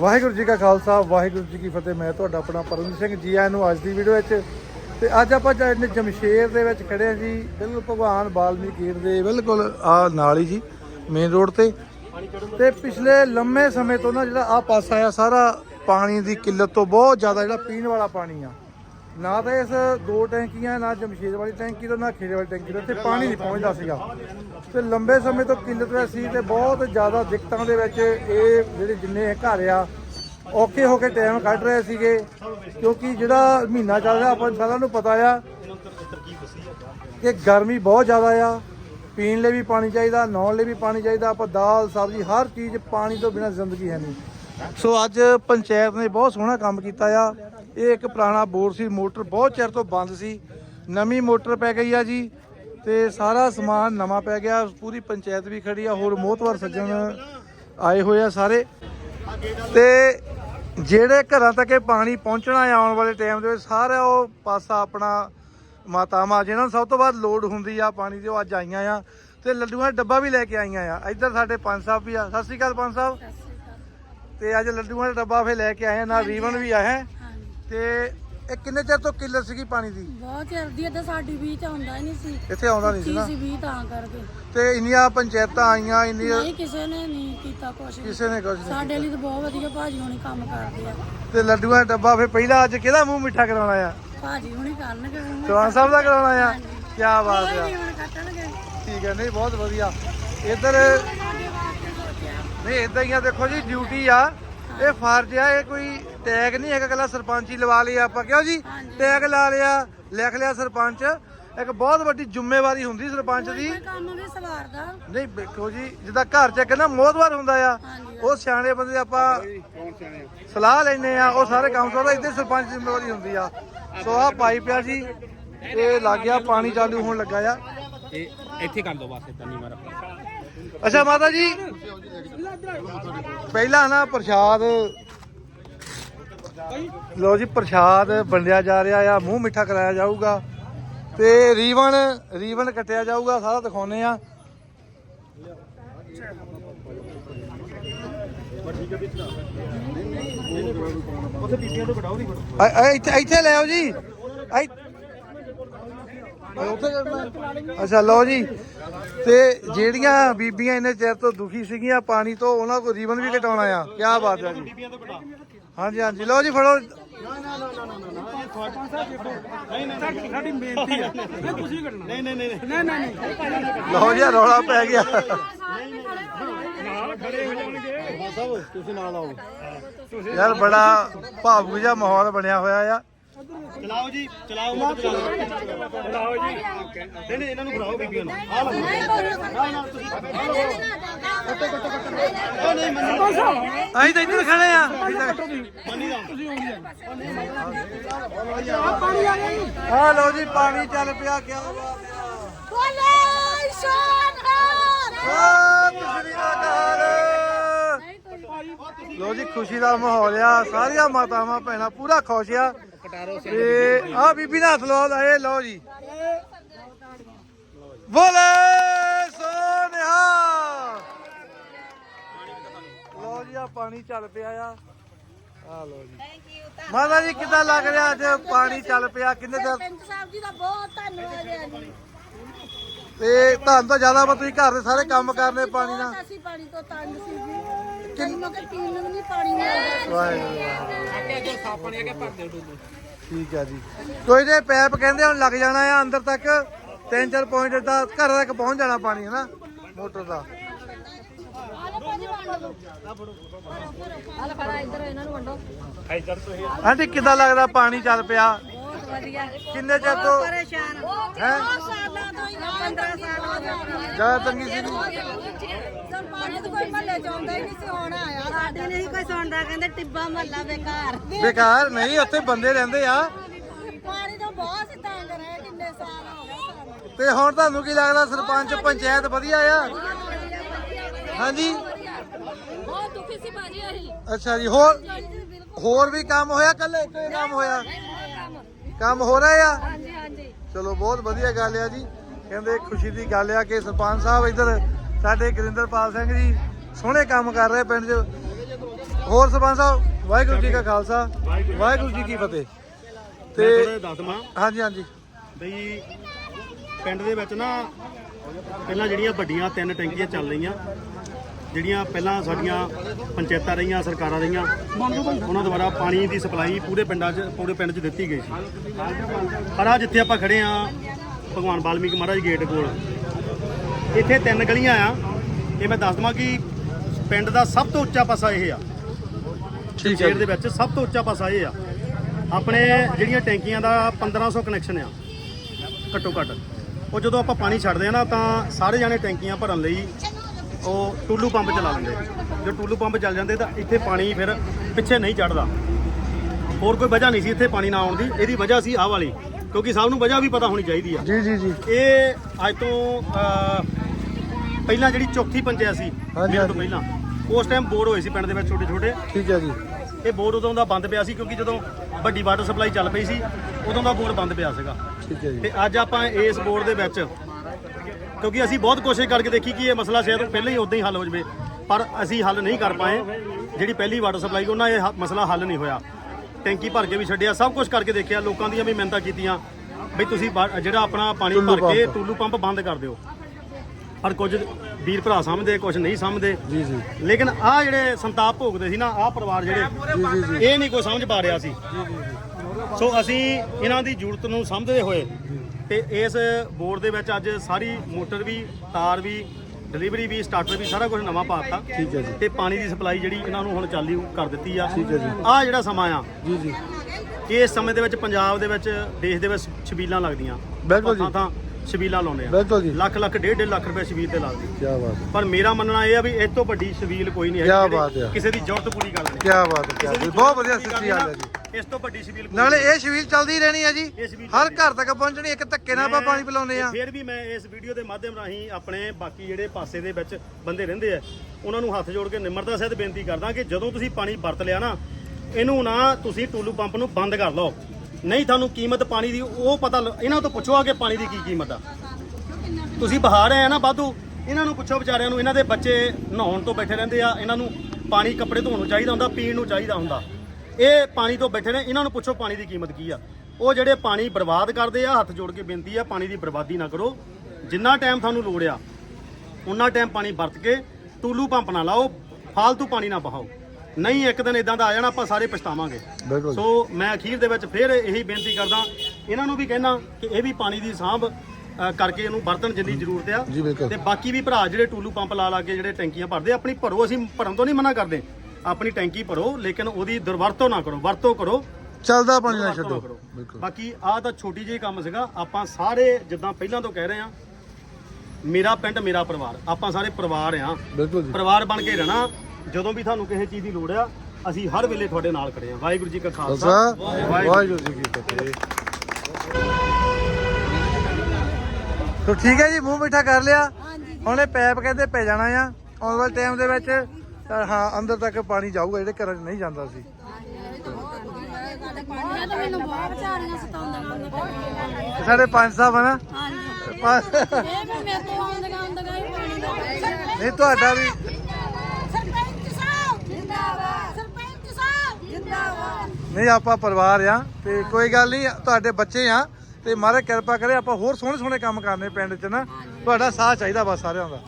ਵਾਹਿਗੁਰੂ ਜੀ ਕਾ ਖਾਲਸਾ, ਵਾਹਿਗੁਰੂ ਜੀ ਕੀ ਫਤਿਹ। ਮੈਂ ਤੁਹਾਡਾ ਆਪਣਾ ਪਰਮਜੀਤ ਸਿੰਘ ਜੀ ਆਇਆਂ ਨੂੰ ਅੱਜ ਦੀ ਵੀਡੀਓ ਵਿੱਚ। ਤੇ ਅੱਜ ਆਪਾਂ ਜਮਸ਼ੇਰ ਦੇ ਵਿੱਚ ਖੜੇ ਹਾਂ ਜੀ। ਬਿਲਕੁਲ ਭਗਵਾਨ ਬਾਲਮੀਕੀ ਗੇਟ ਦੇ ਬਿਲਕੁਲ ਆ ਨਾਲ ਹੀ ਜੀ ਮੇਨ ਰੋਡ ਤੇ। ਤੇ ਪਿਛਲੇ ਲੰਮੇ ਸਮੇਂ ਤੋਂ ਨਾ ਜਿਹੜਾ ਆ ਪਾਸਾ ਆ, ਸਾਰਾ ਪਾਣੀ ਦੀ ਕਿੱਲਤ ਤੋਂ ਬਹੁਤ ਜ਼ਿਆਦਾ ਜਿਹੜਾ ਪੀਣ ਵਾਲਾ ਪਾਣੀ ਆ। ਨਾ ਤਾਂ ਇਸ ਦੋ ਟੈਂਕੀਆਂ, ਨਾ ਜਮਸ਼ੇਰ ਵਾਲੀ ਟੈਂਕੀ ਤੋਂ ਨਾ ਖੇੜੇ ਵਾਲੀ ਟੈਂਕੀ ਤੋਂ ਇੱਥੇ ਪਾਣੀ ਨਹੀਂ ਪਹੁੰਚਦਾ ਸੀਗਾ। ਤੇ ਲੰਬੇ ਸਮੇਂ ਤੋਂ ਕਿੱਲਤ ਵਿੱਚ ਸੀ ਤੇ ਬਹੁਤ ਜ਼ਿਆਦਾ ਦਿੱਕਤਾਂ ਦੇ ਵਿੱਚ ਇਹ ਜਿਹੜੇ ਜਿੰਨੇ ਘਰ ਆ, ਔਖੇ ਹੋ ਕੇ ਟਾਈਮ ਕੱਢ ਰਹੇ ਸੀਗੇ। ਕਿਉਂਕਿ ਜਿਹੜਾ ਮਹੀਨਾ ਚੱਲ ਰਿਹਾ, ਆਪਾਂ ਸਾਰਿਆਂ ਨੂੰ ਪਤਾ ਆ ਕਿ ਗਰਮੀ ਬਹੁਤ ਜ਼ਿਆਦਾ ਆ। ਪੀਣ ਲਈ ਵੀ ਪਾਣੀ ਚਾਹੀਦਾ, ਨਹਾਉਣ ਲਈ ਵੀ ਪਾਣੀ ਚਾਹੀਦਾ। ਆਪਾਂ ਦਾਲ, ਸਬਜ਼ੀ, ਹਰ ਚੀਜ਼ ਪਾਣੀ ਤੋਂ ਬਿਨਾਂ ਜ਼ਿੰਦਗੀ ਹੈ ਨਹੀਂ। ਸੋ ਅੱਜ ਪੰਚਾਇਤ ਨੇ ਬਹੁਤ ਸੋਹਣਾ ਕੰਮ ਕੀਤਾ ਆ। ਇਹ ਇੱਕ ਪੁਰਾਣਾ ਬੋਰ ਸੀ, ਮੋਟਰ ਬਹੁਤ ਚਿਰ ਤੋਂ ਬੰਦ ਸੀ, ਨਵੀਂ ਮੋਟਰ ਪੈ ਗਈ ਆ ਜੀ, ਤੇ ਸਾਰਾ ਸਮਾਨ ਨਵਾਂ ਪੈ ਗਿਆ, ਪੂਰੀ ਪੰਚਾਇਤ ਵੀ ਖੜੀ ਆ, ਹੋਰ ਮੋਹਤਵਰ ਸੱਜਣ ਆਏ ਹੋਏ ਆ ਸਾਰੇ। ਤੇ ਜਿਹੜੇ ਘਰਾਂ ਤੱਕ ਇਹ ਪਾਣੀ ਪਹੁੰਚਣਾ ਹੈ ਆਉਣ ਵਾਲੇ ਟਾਈਮ ਦੇ ਵਿੱਚ, ਸਾਰਾ ਉਹ ਪਾਸਾ ਆਪਣਾ ਮਾਤਾਵਾਂ ਜਿਹਨਾਂ ਨੂੰ ਸਭ ਤੋਂ ਵੱਧ ਲੋਡ ਹੁੰਦੀ ਆ ਪਾਣੀ ਦੀ, ਉਹ ਅੱਜ ਆਈਆਂ ਆ। ਤੇ ਲੱਡੂਆਂ ਦਾ ਡੱਬਾ ਵੀ ਲੈ ਕੇ ਆਈਆਂ ਆ। ਇੱਧਰ ਸਾਡੇ ਪੰਜ ਸਾਹਿਬ ਵੀ ਆ। ਸਤਿ ਸ਼੍ਰੀ ਅਕਾਲ ਪੰਜ ਸਾਹਿਬ। ਤੇ ਅੱਜ ਲੱਡੂਆਂ ਦਾ ਡੱਬਾ ਫੇ ਲੈ ਕੇ ਆਏ ਆ, ਨਾਲ ਰੀਵਨ ਵੀ ਆ ਹੈ ਤੇ ਇਹ ਕਿੰਨੇ ਚਿਰ ਤੋਂ ਕਿੱਲਤ ਸੀਗੀ ਪਾਣੀ ਦੀ? ਬਹੁਤ ਚਿਰਦੀ ਤੇ ਸਾਡੀ ਵੀ ਚ ਆਉਂਦਾ ਹੀ ਨਹੀਂ ਸੀ। ਇੱਥੇ ਆਉਂਦਾ ਨਹੀਂ ਸੀ ਨਾ? ਸੀ ਵੀ ਤਾਂ ਕਰਕੇ। ਤੇ ਇੰਨੀਆਂ ਪੰਚਾਇਤਾਂ ਆਈਆਂ ਇੰਨੀਆਂ ਨਹੀਂ ਕਿਸੇ ਨੇ ਨਹੀਂ ਕੀਤਾ ਕੁਛ ਵੀ। ਕਿਸੇ ਨੇ ਕੁਝ ਨਹੀਂ ਸਾਡੇ ਲਈ ਤਾਂ ਬਹੁਤ ਵਧੀਆ ਭਾਜੀ ਹੁਣੀ ਕੰਮ ਕਰਦੇ ਆ। ਤੇ ਲੱਡੂਆਂ ਦਾ ਡੱਬਾ ਫੇ ਪਹਿਲਾਂ ਅੱਜ ਕਿਹਦਾ ਮੂੰਹ ਮਿੱਠਾ ਕਰਾਉਣਾ ਆ? ਭਾਜੀ ਹੁਣੀ ਕਰਨਗੇ ਹੁਣ ਚੌਹਾਨ ਸਾਹਿਬ ਦਾ ਕਰਾਉਣਾ ਆ? ਕੀ ਬਾਤ ਆ। ਵੀ ਹੁਣ ਕੱਟਣਗੇ। ਠੀਕ ਹੈ ਨਹੀਂ ਬਹੁਤ ਵਧੀਆ। ਇੱਧਰ ਸਾਡੇ ਵਾਸਤੇ ਸੋਚਿਆ। ਨਹੀਂ ਇਦਾਂ ਹੀ ਆ ਦੇਖੋ ਜੀ ਡਿਊਟੀ ਆ। ਇਹ ਫਰਜ਼ ਆ ਇਹ ਕੋਈ ਟੈਗ ਨਹੀਂ ਹੈਗਾ ਕੱਲਾ ਸਰਪੰਚ ਹੀ ਲਵਾ ਲਿਆ ਆਪਾਂ ਕਿਉਂ ਜੀ। ਟੈਗ ਲਾ ਲਿਆ ਲਿਖ ਲਿਆ ਸਰਪੰਚ। ਇੱਕ ਬਹੁਤ ਵੱਡੀ ਜ਼ਿੰਮੇਵਾਰੀ ਹੁੰਦੀ ਸਰਪੰਚ ਦੀ। ਕੋਈ ਕੰਮ ਵੀ ਸਵਾਰਦਾ ਨਹੀਂ ਵੇਖੋ ਜੀ ਜਿੱਦਾਂ ਘਰ ਚ ਕਹਿੰਦਾ ਮੋਹਤਵਾਰ ਹੁੰਦਾ ਆ ਉਹ ਸਿਆਣੇ ਬੰਦੇ ਆਪਾਂ ਸਲਾਹ ਲੈਨੇ ਆ ਉਹ ਸਾਰੇ ਕੰਮ ਕਰਦਾ ਇੱਥੇ ਸਰਪੰਚ ਦੀ ਜ਼ਿੰਮੇਵਾਰੀ ਹੁੰਦੀ ਆ। ਸੋ ਆ ਪਾਈਪ ਆ ਜੀ ਇਹ ਲੱਗ ਗਿਆ ਪਾਣੀ ਚਾਲੂ ਹੋਣ ਲੱਗਾ ਆ। ਇੱਥੇ ਕਰ ਦੋ ਬਸ ਇਦਾਂ ਨਹੀਂ ਮਾਰਾ। ਅੱਛਾ ਮਾਤਾ ਜੀ। ਪਹਿਲਾਂ ਨਾ ਪ੍ਰਸ਼ਾਦ ਲੋ ਜੀ, ਪ੍ਰਸ਼ਾਦ ਵੰਡਿਆ ਜਾ ਰਿਹਾ ਆ, ਮੂੰਹ ਮਿੱਠਾ ਕਰਾਇਆ ਜਾਊਗਾ ਤੇ ਰੀਵਨ ਰੀਵਨ ਕੱਟਿਆ ਜਾਊਗਾ, ਸਾਰਾ ਦਿਖਾਉਨੇ ਆ। ਇੱਥੇ ਇੱਥੇ ਲੈ ਆਓ ਜੀ। ਅੱਛਾ, ਲਓ ਜੀ। ਤੇ ਜਿਹੜੀਆਂ ਬੀਬੀਆਂ ਇੰਨੇ ਚਿਰ ਤੋਂ ਦੁਖੀ ਸੀਗੀਆਂ ਪਾਣੀ ਤੋਂ, ਉਹਨਾਂ ਕੋ ਰੀਵਨ ਵੀ ਕਟਾਉਣਾ ਆ। ਕੀ ਬਾਤ ਹੈ ਜੀ। ਹਾਂਜੀ ਹਾਂਜੀ। ਲਓ ਜੀ ਫੜੋ। ਸਾਡੀ ਬੇਨਤੀ ਹੈ ਨਹੀਂ ਤੁਸੀਂ ਕੱਢਣਾ ਨਹੀਂ ਨਹੀਂ ਨਹੀਂ ਨਹੀਂ ਨਹੀਂ ਲਓ ਜੀ ਰੌਲਾ ਪੈ ਗਿਆ। ਨਾਲ ਖੜੇ ਹੋ ਜਾਣਗੇ ਸਭ ਤੁਸੀਂ ਨਾਲ ਆਓ। ਯਾਰ ਬੜਾ ਭਾਵੁਕ ਜਿਹਾ ਮਾਹੌਲ ਬਣਿਆ ਹੋਇਆ ਆ। ਚਲਾਓ ਜੀ ਚਲਾਓ ਮੋਟਰ ਚਲਾਓ। ਚਲਾਓ ਜੀ। ਨਹੀਂ ਨਹੀਂ ਇਹਨਾਂ ਨੂੰ ਬੁਲਾਓ ਬੀਬੀਆਂ ਨੂੰ। ਆ ਲਓ। ਅਸੀਂ ਤਾਂ ਇੱਧਰ ਖੜੇ ਆ। ਆ ਲਓ ਜੀ ਪਾਣੀ ਚੱਲ ਪਿਆ ਕੀ ਬਾਤ ਆ ਬੋਲੇ ਸ਼ਾਨਹਾਰ ਸਤਿ ਸ੍ਰੀ ਅਕਾਲ ਲੋ ਜੀ ਖੁਸ਼ੀ ਦਾ ਮਾਹੌਲ ਆ। ਸਾਰੀਆਂ ਮਾਤਾਵਾਂ ਭੈਣਾਂ ਪੂਰਾ ਖੁਸ਼ ਆ। ਆ ਬੀਬੀ ਨਾਲ ਹੱਥ ਲਵਾ ਲਾਏ ਲਓ ਜੀ। ਬੋਲੇ ਸੋਨਿਹਾ ਲਓ ਜੀ ਆ ਪਾਣੀ ਚੱਲ ਪਿਆ ਆ। ਆ ਲਓ ਜੀ। ਮਾਤਾ ਜੀ ਕਿੱਦਾਂ ਲੱਗ ਰਿਹਾ ਅੱਜ ਪਾਣੀ ਚੱਲ ਪਿਆ? ਕਿੰਨੇ ਚਿਰ ਪਿੰਡ ਸਾਹਿਬ ਜੀ ਦਾ ਬਹੁਤ ਧੰਨਵਾਦ ਹੈ ਜੀ। ਤੇ ਤੁਹਾਨੂੰ ਤਾਂ ਜ਼ਿਆਦਾ ਵਾ ਤੁਸੀਂ ਘਰ ਦੇ ਸਾਰੇ ਕੰਮ ਕਰਨੇ ਪਾਣੀ ਨਾਲ। ਅਸੀਂ ਪਾਣੀ ਤੋਂ ਤੰਗ ਸੀ ਜੀ। ਪੀਣ ਨੂੰ ਵੀ ਨਹੀਂ ਪਾਣੀ ਮਿਲਦਾ। ਵਾਹਿਗੁਰੂ ਵਾਹਿਗੁਰੂ। ਅੱਗੇ ਜੋ ਸਾਪਣ ਹੈਗੇ ਭਰ ਦਿਓ ਡੋਲੂ ਠੀਕ ਆ ਜੀ। ਕੋਈ ਨੇ ਪੈਪ ਕਹਿੰਦੇ ਹੁਣ ਲੱਗ ਜਾਣਾ ਆ ਅੰਦਰ ਤੱਕ। ਤਿੰਨ ਚਾਰ ਪੁਆਇੰਟ ਦਾ ਘਰ ਤੱਕ ਪਹੁੰਚ ਜਾਣਾ ਪਾਣੀ ਹੈ ਨਾ ਮੋਟਰ ਦਾ। ਹਾਲ ਫੜਾ ਇੱਧਰ ਇਹਨਾਂ ਨੂੰ ਵੰਡੋ ਆਂਟੀ ਕਿੱਦਾਂ ਲੱਗਦਾ ਪਾਣੀ ਚੱਲ ਪਿਆ? ਬਹੁਤ ਵਧੀਆ ਕਿੰਨੇ ਚਿਰ ਤੋਂ ਪਰੇਸ਼ਾਨ ਹੈ? ਸਾਲਾਂ ਤੋਂ ਹੀ 15 ਸਾਲ ਹੋ ਗਏ। ਜ਼ਿਆਦਾ ਤੰਗੀ ਸੀ। ਕੋਈ ਮਹੱਲੇ ਚ ਆਉਂਦਾ ਹੀ ਨਹੀਂ ਸੀ ਹੁਣ ਆਇਆ ਸਾਡੇ। ਨਹੀਂ ਕੋਈ ਸੁਣਦਾ ਕਹਿੰਦੇ ਟਿੱਬਾ ਮਹੱਲਾ ਬੇਕਾਰ। ਬੇਕਾਰ ਨਹੀਂ ਉੱਥੇ ਬੰਦੇ ਰਹਿੰਦੇ ਆ। ਪਾਣੀ ਤੋਂ ਬਹੁਤ ਸੀ ਤੰਗ ਰਹੇ ਕਿੰਨੇ ਸਾਲ ਹੋ ਗਏ ਸਾਨੂੰ। ਤੇ ਹੁਣ ਤੁਹਾਨੂੰ ਕੀ ਲੱਗਦਾ ਸਰਪੰਚ ਪੰਚਾਇਤ ਵਧੀਆ ਆ? ਹਾਂਜੀ। ਬਹੁਤ ਦੁਖੀ ਸੀ ਬਾਜੀ ਅਸੀਂ। ਅੱਛਾ ਜੀ ਹੋਰ ਹੋਰ ਵੀ ਕੰਮ ਹੋਇਆ ਕੱਲ? ਇੱਕ ਹੀ ਕੰਮ ਹੋਇਆ? ਕੰਮ ਹੋ ਰਿਹਾ ਆ? ਹਾਂਜੀ ਹਾਂਜੀ। ਚਲੋ ਬਹੁਤ ਵਧੀਆ ਗੱਲ ਆ ਜੀ। ਕਹਿੰਦੇ ਖੁਸ਼ੀ ਦੀ ਗੱਲ ਆ ਕਿ ਸਰਪੰਚ ਸਾਹਿਬ ਇੱਧਰ ਸਾਡੇ ਗੁਰਿੰਦਰਪਾਲ ਸਿੰਘ ਜੀ ਸੋਹਣੇ ਕੰਮ ਕਰ ਰਹੇ ਪਿੰਡ 'ਚ। ਹੋਰ ਸਰਪੰਚ ਸਾਹਿਬ ਵਾਹਿਗੁਰੂ ਜੀ ਕਾ ਖਾਲਸਾ ਵਾਹਿਗੁਰੂ ਜੀ ਕੀ ਫਤਿਹ। ਤੇ ਤੇ ਦੱਸ ਦਵਾਂ। ਹਾਂਜੀ ਹਾਂਜੀ। ਬਈ ਪਿੰਡ ਦੇ ਵਿੱਚ ਨਾ ਪਹਿਲਾਂ ਜਿਹੜੀਆਂ ਵੱਡੀਆਂ ਤਿੰਨ ਟੈਂਕੀਆਂ ਚੱਲ ਰਹੀਆਂ ਜਿਹੜੀਆਂ ਪਹਿਲਾਂ ਸਾਡੀਆਂ ਪੰਚਾਇਤਾਂ ਰਹੀਆਂ ਸਰਕਾਰਾਂ ਰਹੀਆਂ ਉਹਨਾਂ ਦੁਆਰਾ ਪਾਣੀ ਦੀ ਸਪਲਾਈ ਪੂਰੇ ਪਿੰਡਾਂ 'ਚ ਪੂਰੇ ਪਿੰਡ 'ਚ ਦਿੱਤੀ ਗਈ ਸੀ। ਪਰ ਆ ਜਿੱਥੇ ਆਪਾਂ ਖੜੇ ਆ ਭਗਵਾਨ ਵਾਲਮੀਕ ਮਹਾਰਾਜ ਗੇਟ ਕੋਲ ਇੱਥੇ ਤਿੰਨ ਗਲੀਆਂ ਆ। ਇਹ ਮੈਂ ਦੱਸ ਦਵਾਂ ਕਿ ਪਿੰਡ ਦਾ ਸਭ ਤੋਂ ਉੱਚਾ ਪਾਸਾ ਇਹ ਆ। ਠੀਕ ਸ਼ੇਰ ਦੇ ਵਿੱਚ ਸਭ ਤੋਂ ਉੱਚਾ ਪਾਸਾ ਇਹ ਆ। ਆਪਣੇ ਜਿਹੜੀਆਂ ਟੈਂਕੀਆਂ ਦਾ 1500 ਕਨੈਕਸ਼ਨ ਆ ਘੱਟੋ ਘੱਟ। ਉਹ ਜਦੋਂ ਆਪਾਂ ਪਾਣੀ ਛੱਡਦੇ ਆ ਨਾ ਤਾਂ ਸਾਰੇ ਜਾਣੇ ਟੈਂਕੀਆਂ ਭਰਨ ਲਈ ਉਹ ਟੂਲੂ ਪੰਪ ਚਲਾ ਲੈਂਦੇ ਜੋ ਟੂਲੂ ਪੰਪ ਚੱਲ ਜਾਂਦੇ ਤਾਂ ਇੱਥੇ ਪਾਣੀ ਫਿਰ ਪਿੱਛੇ ਨਹੀਂ ਚੜਦਾ ਹੋਰ ਕੋਈ ਵਜ੍ਹਾ ਨਹੀਂ ਸੀ ਇੱਥੇ ਪਾਣੀ ਨਾ ਆਉਣ ਦੀ। ਇਹਦੀ ਵਜ੍ਹਾ ਸੀ ਆਹ ਵਾਲੀ। ਕਿਉਂਕਿ ਸਭ ਨੂੰ ਵਜ੍ਹਾ ਵੀ ਪਤਾ ਹੋਣੀ ਚਾਹੀਦੀ ਆ। ਜੀ ਜੀ ਜੀ। ਇਹ ਅੱਜ ਤੋਂ ਅਹ, ਪਹਿਲਾਂ ਜਿਹੜੀ ਚੌਥੀ ਪੰਚਾਇਤ ਸੀ ਹਾਂਜੀ, ਮੇਰੇ ਤੋਂ ਹਾਂਜੀ। ਪਹਿਲਾਂ ਉਸ ਟਾਈਮ ਬੋਰ ਹੋਏ ਸੀ ਪਿੰਡ ਦੇ ਵਿੱਚ ਛੋਟੇ ਛੋਟੇ ਠੀਕ ਹੈ ਜੀ। ਇਹ ਬੋਰ ਉਦੋਂ ਦਾ ਬੰਦ ਪਿਆ ਸੀ ਕਿਉਂਕਿ ਜਦੋਂ ਵੱਡੀ ਵਾਟਰ ਸਪਲਾਈ ਚੱਲ ਪਈ ਸੀ ਉਦੋਂ ਦਾ ਬੋਰ ਬੰਦ ਪਿਆ ਸੀਗਾ। ਠੀਕ ਹੈ ਜੀ। ਤੇ ਅੱਜ ਆਪਾਂ ਇਸ ਬੋਰ ਦੇ ਵਿੱਚ ਕਿਉਂਕਿ ਅਸੀਂ ਬਹੁਤ ਕੋਸ਼ਿਸ਼ ਕਰਕੇ ਦੇਖੀ ਕਿ ਇਹ ਮਸਲਾ ਸ਼ਾਇਦ ਪਹਿਲਾਂ ਹੀ ਉਦਾਂ ਹੀ ਹੱਲ ਹੋ ਜਵੇ ਪਰ ਅਸੀਂ ਹੱਲ ਨਹੀਂ ਕਰ ਪਾਏ। ਜਿਹੜੀ ਪਹਿਲੀ ਵਾਟਰ ਸਪਲਾਈ ਉਹਨਾਂ ਇਹ ਹ- ਮਸਲਾ ਹੱਲ ਨਹੀਂ ਹੋਇਆ। ਟੈਂਕੀ ਭਰ ਕੇ ਵੀ ਛੱਡਿਆ ਸਭ ਕੁਝ ਕਰਕੇ ਦੇਖਿਆ ਲੋਕਾਂ ਦੀਆਂ ਵੀ ਮਿਹਨਤਾਂ ਕੀਤੀਆਂ ਬਈ ਤੁਸੀਂ ਬਾ- ਜਿਹੜਾ ਆਪਣਾ ਪਾਣੀ ਟੁੱਲੂ ਭਰ ਕੇ ਪੰਪ। ਟੁੱਲੂ ਪੰਪ ਬੰਦ ਕਰ ਦਿਓ। ਪਰ ਕੁਝ ਵੀਰ ਭਰਾ ਸਮਝਦੇ ਕੁਝ ਨਹੀਂ ਸਮਝਦੇ। ਜੀ ਜੀ। ਲੇਕਿਨ ਆ ਜਿਹੜੇ ਸੰਤਾਪ ਭੋਗਦੇ ਸੀ ਨਾ ਆ ਪਰਿਵਾਰ ਜਿਹੜੇ ਇਹ ਨਹੀਂ ਕੋਈ ਸਮਝ ਪਾ ਰਿਹਾ ਸੀ। ਸੋ ਅਸੀਂ ਇਹਨਾਂ ਦੀ ਜ਼ਰੂਰਤ ਨੂੰ ਸਮਝਦੇ ਹੋਏ ਤੇ ਇਸ ਬੋਰਡ ਦੇ ਵਿੱਚ ਅੱਜ ਸਾਰੀ ਮੋਟਰ ਵੀ ਤਾਰ ਵੀ ਡਿਲੀਵਰੀ ਵੀ ਸਟਾਰਟਰ ਵੀ ਸਾਰਾ ਕੁਝ ਨਵਾਂ ਪਾਤਾ। ਠੀਕ ਹੈ ਜੀ। ਤੇ ਪਾਣੀ ਦੀ ਸਪਲਾਈ ਜਿਹੜੀ ਇਹਨਾਂ ਨੂੰ ਹੁਣ ਚਾਲੂ ਕਰ ਦਿੱਤੀ ਆ। ਠੀਕ ਹੈ ਜੀ। ਆ ਜਿਹੜਾ ਸਮਾਂ ਆ ਜੀ ਜੀ। ਇਸ ਸਮੇਂ ਦੇ ਵਿੱਚ ਪੰਜਾਬ ਦੇ ਵਿੱਚ ਦੇਸ਼ ਦੇ ਵਿੱਚ ਛਬੀਲਾਂ ਲੱਗਦੀਆਂ। ਬਿਲਕੁਲ ਜੀ। ਥਾਂ ਛਬੀਲਾਂ ਲਾਉਂਦੇ ਆ। ਬਿਲਕੁਲ ਜੀ। ਲੱਖ ਲੱਖ ਡੇਢ ਡੇਢ ਲੱਖ ਰੁਪਏ ਛਬੀਲ ਤੇ ਲੱਗਦੀ ਕੀ ਬਾਤ ਹੈ। ਪਰ ਮੇਰਾ ਮੰਨਣਾ ਇਹ ਆ ਵੀ ਇਸ ਤੋਂ ਵੱਡੀ ਛਬੀਲ ਕੋਈ ਨਹੀਂ ਕਿਆ ਹੈਗੀ ਬਾਤ ਹੈ। ਕਿਸੇ ਦੀ ਜ਼ਰੂਰਤ ਪੂਰੀ ਕਰ ਲੈਣੀ ਕੀ ਹੈ ਬਾਤ ਹੈ। ਬਹੁਤ ਵਧੀਆ ਸੱਚੀ ਗੱਲ ਹੈ ਜੀ। ਇਸ ਤੋਂ ਵੱਡੀ ਛਬੀਲ ਕੋਈ ਨਾਲੇ। ਇਹ ਸ਼ਵੀਲ ਚੱਲਦੀ ਰਹਿਣੀ ਹੈ ਜੀ। ਛਬੀਲ ਹਰ ਘਰ ਤੱਕ ਪਹੁੰਚਣੀ ਇੱਕ ਧੱਕੇ ਨਾਲ ਆਪਾਂ ਪਾਣੀ ਪਿਲਾਉਂਦੇ ਆ ਫਿਰ ਵੀ ਮੈਂ ਇਸ ਵੀਡੀਓ ਦੇ ਮਾਧਿਅਮ ਰਾਹੀਂ ਆਪਣੇ ਬਾਕੀ ਜਿਹੜੇ ਪਾਸੇ ਦੇ ਵਿੱਚ ਬੰਦੇ ਰਹਿੰਦੇ ਆ ਉਹਨਾਂ ਨੂੰ ਹੱਥ ਜੋੜ ਕੇ ਨਿਮਰਤਾ ਸਹਿਤ ਬੇਨਤੀ ਕਰਦਾ ਕਿ ਜਦੋਂ ਤੁਸੀਂ ਪਾਣੀ ਵਰਤ ਲਿਆ ਨਾ ਇਹਨੂੰ ਨਾ ਤੁਸੀਂ ਟੂਲੂ ਪੰਪ ਨੂੰ ਬੰਦ ਕਰ ਲਓ। ਨਹੀਂ ਤੁਹਾਨੂੰ ਕੀਮਤ ਪਾਣੀ ਦੀ ਉਹ ਪਤਾ ਲ- ਇਹਨਾਂ ਤੋਂ ਪੁੱਛੋ ਆ ਕਿ ਪਾਣੀ ਦੀ ਕੀ ਕੀਮਤ ਆ। ਤੁਸੀਂ ਬਹਾ ਰਹੇ ਆ ਨਾ ਵਾਧੂ ਇਹਨਾਂ ਨੂੰ ਪੁੱਛੋ ਵਿਚਾਰਿਆਂ ਨੂੰ ਇਹਨਾਂ ਦੇ ਬੱਚੇ ਨਹਾਉਣ ਤੋਂ ਬੈਠੇ ਰਹਿੰਦੇ ਆ ਇਹਨਾਂ ਨੂੰ ਪਾਣੀ ਕੱਪੜੇ ਧੋਣ ਨੂੰ ਚਾਹੀਦਾ ਹੁੰਦਾ ਪੀਣ ਨੂੰ ਚਾਹੀਦਾ ਹੁੰਦਾ। ਇਹ ਪਾਣੀ ਤੋਂ ਬੈਠੇ ਨੇ ਇਹਨਾਂ ਨੂੰ ਪੁੱਛੋ ਪਾਣੀ ਦੀ ਕੀਮਤ ਕੀ ਆ। ਉਹ ਜਿਹੜੇ ਪਾਣੀ ਬਰਬਾਦ ਕਰਦੇ ਆ ਹੱਥ ਜੋੜ ਕੇ ਬੇਨਤੀ ਆ ਪਾਣੀ ਦੀ ਬਰਬਾਦੀ ਨਾ ਕਰੋ। ਜਿੰਨਾ ਟਾਈਮ ਤੁਹਾਨੂੰ ਲੋੜ ਆ ਉਹਨਾਂ ਟਾਈਮ ਪਾਣੀ ਵਰਤ ਕੇ ਟੂਲੂ ਪੰਪ ਨਾ ਲਾਓ ਫਾਲਤੂ ਪਾਣੀ ਨਾ ਬਹਾਓ ਨਹੀਂ ਇੱਕ ਦਿਨ ਇਦਾਂ ਦਾ ਆ ਜਾਣਾ ਆਪਾਂ ਸਾਰੇ ਪਛਤਾਵਾਂਗੇ। ਸੋ ਮੈਂ ਅਖੀਰ ਦੇ ਵਿੱਚ ਫਿਰ ਇਹੀ ਬੇਨਤੀ ਕਰਦਾ ਇਹਨਾਂ ਨੂੰ ਵੀ ਕਹਿਣਾ ਕਿ ਇਹ ਵੀ ਪਾਣੀ ਦੀ ਸਾਂਭ ਅ, ਕਰਕੇ ਇਹਨੂੰ ਵਰਤਣ ਜਿੰਨੀ ਜ਼ਰੂਰਤ ਆ। ਤੇ ਬਾਕੀ ਵੀ ਭਰਾ ਜਿਹੜੇ ਟੂਲੂ ਪੰਪ ਲਾ ਲਾ ਕੇ ਜਿਹੜੇ ਟੈਂਕੀਆਂ ਭਰਦੇ ਆਪਣੀ ਭਰੋ ਅਸੀਂ ਭਰਨ ਤੋਂ ਨਹੀਂ ਮਨਾ ਕਰਦੇ। ਆਪਣੀ ਟੈਂਕੀ ਭਰੋ ਲੇਕਿਨ ਉਹਦੀ ਦੁਰਵਰਤੋਂ ਨਾ ਕਰੋ ਵਰਤੋਂ ਕਰੋ। ਚੱਲਦਾ ਪਾਣੀ ਨਾ ਵਰਤੋਂ ਛੱਡੋ ਕਰੋ। ਬਿਲਕੁਲ। ਬਾਕੀ ਆਹ ਤਾਂ ਛੋਟੀ ਜਿਹੀ ਕੰਮ ਸੀਗਾ। ਆਪਾਂ ਸਾਰੇ ਜਿੱਦਾਂ ਪਹਿਲਾਂ ਤੋਂ ਕਹਿ ਰਹੇ ਆ ਮੇਰਾ ਪਿੰਡ ਮੇਰਾ ਪਰਿਵਾਰ। ਆਪਾਂ ਸਾਰੇ ਪਰਿਵਾਰ ਆ ਬਿਲਕੁਲ ਜੀ। ਪਰਿਵਾਰ ਬਣ ਕੇ ਰਹਿਣਾ। ਜਦੋਂ ਵੀ ਤੁਹਾਨੂੰ ਕਿਸੇ ਚੀਜ਼ ਦੀ ਲੋੜ ਆ ਅਸੀਂ ਹਰ ਵੇਲੇ ਤੁਹਾਡੇ ਨਾਲ ਖੜੇ ਆ ਵਾਹਿਗੁਰੂ ਜੀ ਕਾ ਖਾਲਸਾ। ਖਾਲਸਾ। ਵਾਹਿਗੁਰੂ ਜੀ ਕੀ ਫਤਿਹ। ਤੋ ਠੀਕ ਹੈ ਜੀ ਮੂੰਹ ਮਿੱਠਾ ਕਰ ਲਿਆ। ਹੁਣ ਇਹ ਪੈਪ ਕਹਿੰਦੇ ਪੈ ਜਾਣਾ ਆ। ਆਉਣ ਵਾਲੇ ਟਾਈਮ ਦੇ ਵਿੱਚ ਹਾਂ ਅੰਦਰ ਤੱਕ ਪਾਣੀ ਜਾਊਗਾ ਜਿਹੜੇ ਘਰਾਂ 'ਚ ਨਹੀਂ ਜਾਂਦਾ ਸੀ। ਪਾਣੀ ਤਾਂ ਮੈਨੂੰ ਬਹੁਤ ਵਿਚਾਰੀਆਂ ਸਤਾਉਂਦੀਆਂ ਤੇ ਸਾਡੇ ਪੰਜ ਸਾਹਿਬ ਆ ਨਾ ਹਾਂਜੀ। ਇਹ ਵੀ ਮੇਰੇ ਤੋਂ ਆਉਂਦੀਆਂ ਆਉਂਦੀਆਂ ਹੀ ਪਾਣੀ ਦਾ ਨਹੀਂ ਤੁਹਾਡਾ ਵੀ ਸਰਪੰਚ ਸਾਹਿਬ ਜਿੰਦਾਬਾਦ ਸਰਪੰਚ ਸਾਹਿਬ ਜਿੰਦਾਬਾਦ ਨਹੀਂ ਆਪਾਂ ਪਰਿਵਾਰ ਆ ਤੇ ਕੋਈ ਗੱਲ ਨਹੀਂ ਤੁਹਾਡੇ ਬੱਚੇ ਆ ਤੇ ਮਹਾਰਾਜ ਕਿਰਪਾ ਕਰੇ ਆਪਾਂ ਹੋਰ ਸੋਹਣੇ ਸੋਹਣੇ ਕੰਮ ਕਰਨੇ ਪਿੰਡ 'ਚ ਨਾ। ਤੁਹਾਡਾ ਸਾਥ ਚਾਹੀਦਾ ਬਸ ਸਾਰਿਆਂ ਦਾ।